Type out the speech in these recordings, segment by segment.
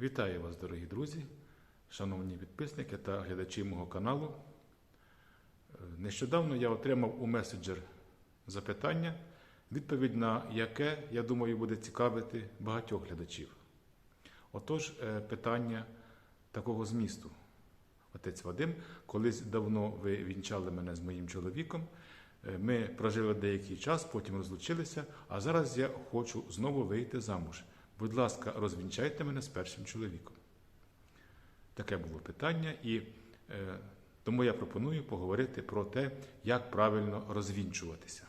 Вітаю вас, дорогі друзі, шановні підписники та глядачі мого каналу. Е, Нещодавно я отримав у меседжер запитання, відповідь на яке, я думаю, буде цікавити багатьох глядачів. Отож, е, питання такого змісту. Отець Вадим, колись давно ви вінчали мене з моїм чоловіком. Е, Ми прожили деякий час, потім розлучилися, а зараз я хочу знову вийти замуж. Будь ласка, розвінчайте мене з першим чоловіком. Таке було питання, і е, тому я пропоную поговорити про те, як правильно розвінчуватися.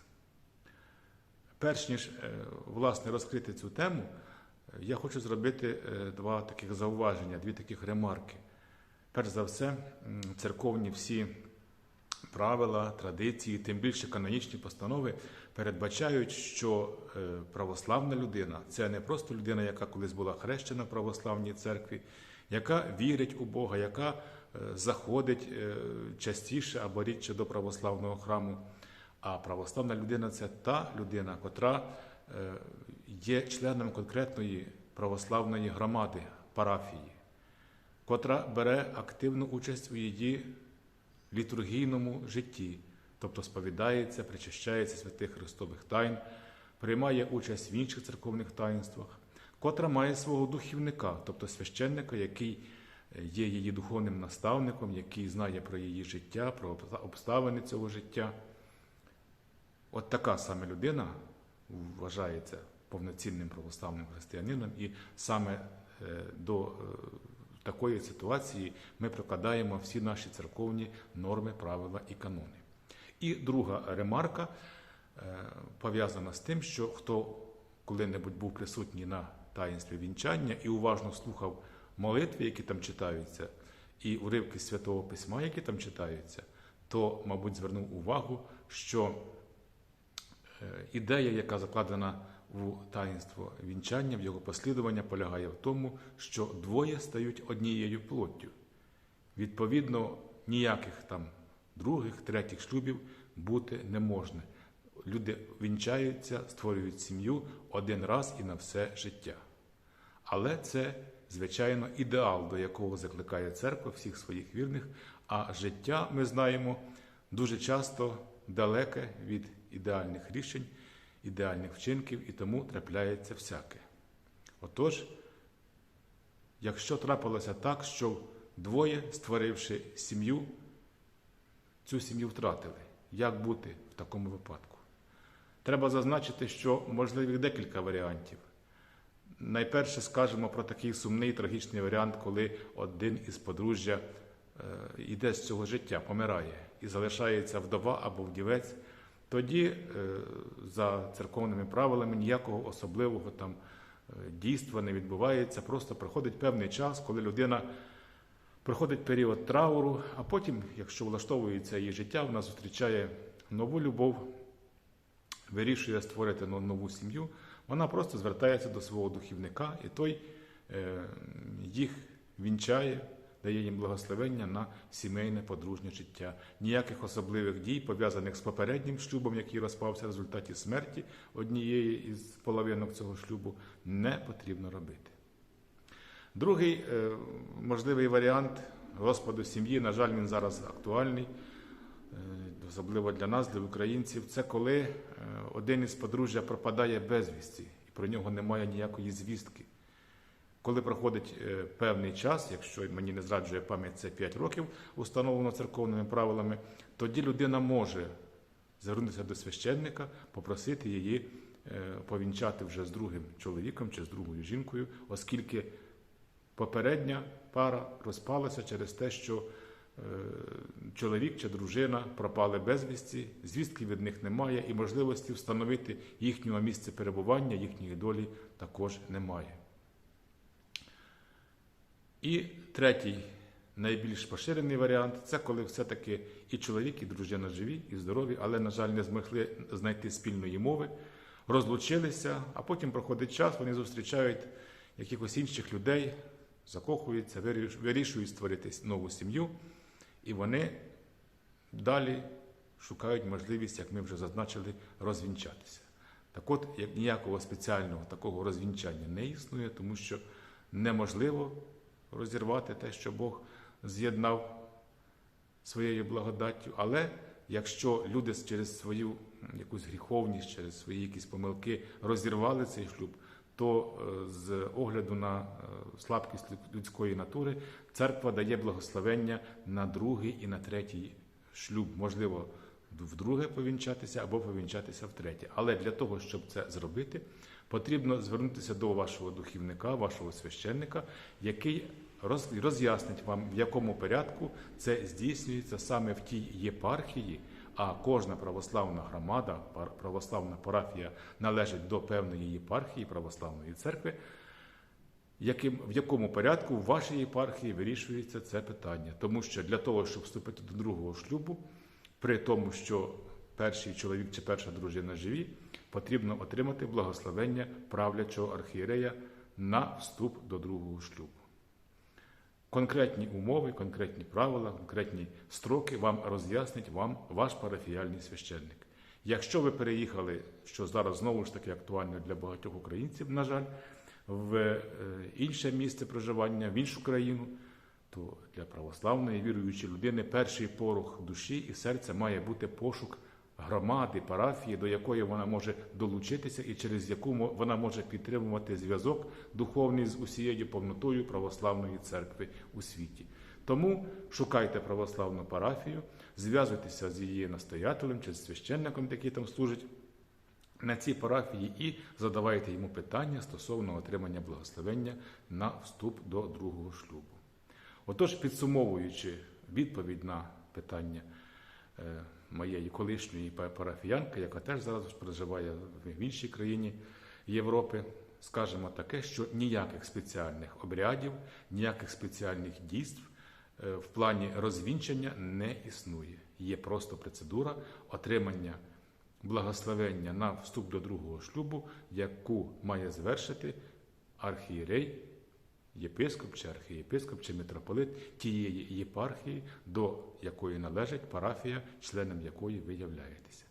Перш ніж е, власне розкрити цю тему, е, я хочу зробити е, два таких зауваження, дві таких ремарки. Перш за все, церковні всі правила, традиції, тим більше канонічні постанови передбачають, що е, православна людина це не просто людина, яка колись була хрещена в православній церкві, яка вірить у Бога, яка е, заходить е, частіше або рідше до православного храму. А православна людина це та людина, котра є членом конкретної православної громади, парафії, котра бере активну участь у її літургійному житті, тобто сповідається, причащається святих Христових тайн, приймає участь в інших церковних таїнствах, котра має свого духівника, тобто священника, який е, є її духовним наставником, який знає про її життя, про обставини цього життя. От така саме людина вважається повноцінним православним християнином, і саме е, до е, такої ситуації ми прикладаємо всі наші церковні норми, правила і канони. І друга ремарка е, пов'язана з тим, що хто коли-небудь був присутній на таїнстві вінчання і уважно слухав молитви, які там читаються, і уривки Святого Письма, які там читаються, то, мабуть, звернув увагу, що е, ідея, яка закладена у таїнство вінчання, в його послідування полягає в тому, що двоє стають однією плоттю. Відповідно, ніяких там других, третіх шлюбів бути не можна. Люди вінчаються, створюють сім'ю один раз і на все життя. Але це, звичайно, ідеал, до якого закликає церква всіх своїх вірних. А життя, ми знаємо, дуже часто далеке від ідеальних рішень, ідеальних вчинків, і тому трапляється всяке. Отож, якщо трапилося так, що двоє, створивши сім'ю, цю сім'ю втратили, як бути в такому випадку? Треба зазначити, що можливих декілька варіантів. Найперше скажемо про такий сумний трагічний варіант, коли один із подружжя е, йде з цього життя, помирає і залишається вдова або вдівець. Тоді, е, за церковними правилами, ніякого особливого там е, дійства не відбувається. Просто проходить певний час, коли людина проходить період трауру, а потім, якщо влаштовується її життя, вона зустрічає нову любов, вирішує створити нову сім'ю. Вона просто звертається до свого духівника, і той е, їх вінчає, дає їм благословення на сімейне подружнє життя. Ніяких особливих дій, пов'язаних з попереднім шлюбом, який розпався в результаті смерті однієї із половинок цього шлюбу, не потрібно робити. Другий е, можливий варіант розпаду сім'ї, на жаль, він зараз актуальний, е, особливо для нас, для українців, це коли е, один із подружжя пропадає безвісті, і про нього немає ніякої звістки. Коли проходить е, певний час, якщо мені не зраджує пам'ять, це 5 років, установлено церковними правилами, тоді людина може звернутися до священника, попросити її е, повінчати вже з другим чоловіком чи з другою жінкою, оскільки попередня пара розпалася через те, що е, чоловік чи дружина пропали безвісті, звістки від них немає, і можливості встановити їхнього місця перебування, їхньої долі також немає. І третій, найбільш поширений варіант це коли все-таки і чоловік, і дружина живі, і здорові, але, на жаль, не змогли знайти спільної мови, розлучилися, а потім проходить час, вони зустрічають якихось інших людей, закохуються, вирішують створити нову сім'ю, і вони далі шукають можливість, як ми вже зазначили, розвінчатися. Так от, як ніякого спеціального такого розвінчання не існує, тому що неможливо розірвати те, що Бог з'єднав своєю благодаттю. Але якщо люди через свою якусь гріховність, через свої якісь помилки розірвали цей шлюб, то е, з огляду на е, слабкість людської натури церква дає благословення на другий і на третій шлюб. Можливо, вдруге повінчатися або повінчатися втретє. Але для того, щоб це зробити, потрібно звернутися до вашого духівника, вашого священника, який роз'яснить вам, в якому порядку це здійснюється саме в тій єпархії, а кожна православна громада, православна парафія належить до певної єпархії православної церкви, яким, в якому порядку в вашій єпархії вирішується це питання. Тому що для того, щоб вступити до другого шлюбу, при тому, що перший чоловік чи перша дружина живі, потрібно отримати благословення правлячого архієрея на вступ до другого шлюбу. Конкретні умови, конкретні правила, конкретні строки вам роз'яснить вам ваш парафіяльний священник. Якщо ви переїхали, що зараз знову ж таки актуально для багатьох українців, на жаль, в е, інше місце проживання, в іншу країну, то для православної віруючої людини перший порох душі і серця має бути пошук громади, парафії, до якої вона може долучитися і через яку вона може підтримувати зв'язок духовний з усією повнотою православної церкви у світі. Тому шукайте православну парафію, зв'язуйтеся з її настоятелем чи з священником, який там служить на цій парафії, і задавайте йому питання стосовно отримання благословення на вступ до другого шлюбу. Отож, підсумовуючи відповідь на питання е, моєї колишньої парафіянки, яка теж зараз проживає в іншій країні Європи, скажемо таке, що ніяких спеціальних обрядів, ніяких спеціальних дійств е, в плані розвінчання не існує. Є просто процедура отримання благословення на вступ до другого шлюбу, яку має звершити архієрей, єпископ чи архієпископ чи митрополит тієї єпархії, до якої належить парафія, членом якої ви являєтеся.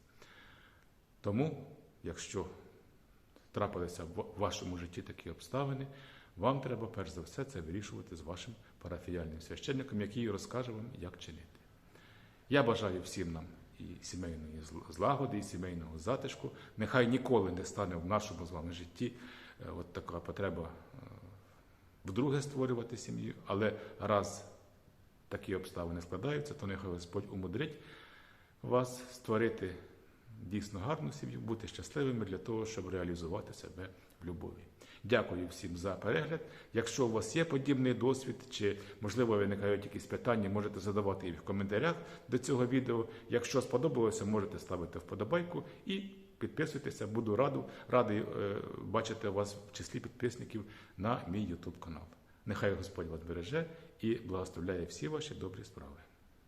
Тому, якщо трапилися в вашому житті такі обставини, вам треба перш за все це вирішувати з вашим парафіяльним священником, який розкаже вам, як чинити. Я бажаю всім нам і сімейної злагоди, і сімейного затишку. Нехай ніколи не стане в нашому з вами житті е, от така потреба е, вдруге створювати сім'ю, але раз такі обставини складаються, то нехай Господь умудрить вас створити дійсно гарну сім'ю, бути щасливими для того, щоб реалізувати себе в любові. Дякую всім за перегляд. Якщо у вас є подібний досвід, чи можливо виникають якісь питання, можете задавати їх в коментарях до цього відео. Якщо сподобалося, можете ставити вподобайку і підписуйтеся. Буду раду, радий е, бачити вас в числі підписників на мій YouTube канал. Нехай Господь вас береже і благословляє всі ваші добрі справи.